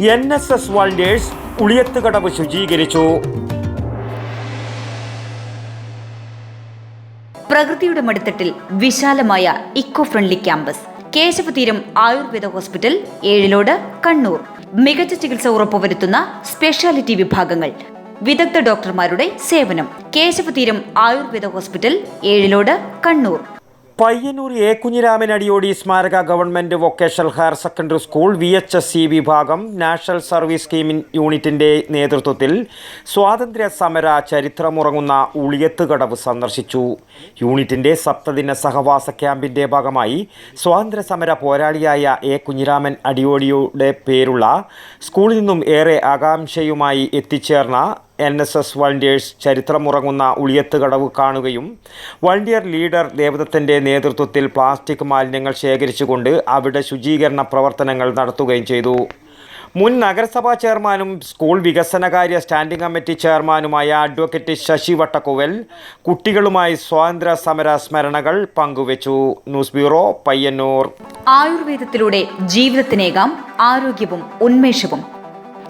N S S volunteers Uliyathukadavu ശുചീകരിച്ചു. പ്രകൃതിയുടെ മടിത്തട്ടിൽ വിശാലമായ eco friendly campus Keshavatheeram Ayurveda hospital Ezhilode Kannur. മികച്ച ചികിത്സ ഉറപ്പുവരുത്തുന്ന സ്പെഷ്യാലിറ്റി വിഭാഗങ്ങൾ വിദഗ്ധ ഡോക്ടർമാരുടെ സേവനം കേശവതീരം ആയുർവേദ ഹോസ്പിറ്റൽ ഏഴിലോട് കണ്ണൂർ. പയ്യന്നൂർ എ കുഞ്ഞിരാമൻ അടിയോടി സ്മാരക government vocational higher secondary school V H S C വിഭാഗം നാഷണൽ സർവീസ് സ്കീമിൻ യൂണിറ്റിന്റെ നേതൃത്വത്തിൽ സ്വാതന്ത്ര്യ സമര ചരിത്രമുറങ്ങുന്ന ഉളിയത്തുകടവ് സന്ദർശിച്ചു. യൂണിറ്റിന്റെ സപ്തദിന സഹവാസ ക്യാമ്പിന്റെ ഭാഗമായി സ്വാതന്ത്ര്യ സമര പോരാളിയായ എ കുഞ്ഞിരാമൻ അടിയോടിയുടെ പേരുള്ള സ്കൂളിൽ നിന്നും ഏറെ ആകാംക്ഷയുമായി എത്തിച്ചേർന്ന എൻ എസ് എസ് വളണ്ടിയേഴ്സ് ചരിത്രമുറങ്ങുന്ന ഉളിയത്തുകടവ് കാണുകയും വളണ്ടിയർ ലീഡർ ദേവദത്തിന്റെ നേതൃത്വത്തിൽ പ്ലാസ്റ്റിക് മാലിന്യങ്ങൾ ശേഖരിച്ചുകൊണ്ട് അവിടെ ശുചീകരണ പ്രവർത്തനങ്ങൾ നടത്തുകയും ചെയ്തു. മുൻ നഗരസഭാ ചെയർമാനും സ്കൂൾ വികസനകാര്യ സ്റ്റാൻഡിംഗ് കമ്മിറ്റി ചെയർമാനുമായ അഡ്വക്കേറ്റ് ശശി വട്ടക്കുവൽ കുട്ടികളുമായി സ്വാതന്ത്ര്യ സമര സ്മരണകൾ പങ്കുവച്ചു. News bureau Payyannur. ആയുർവേദത്തിലൂടെ ജീവിതത്തിനേകാം ആരോഗ്യവും ഉന്മേഷവും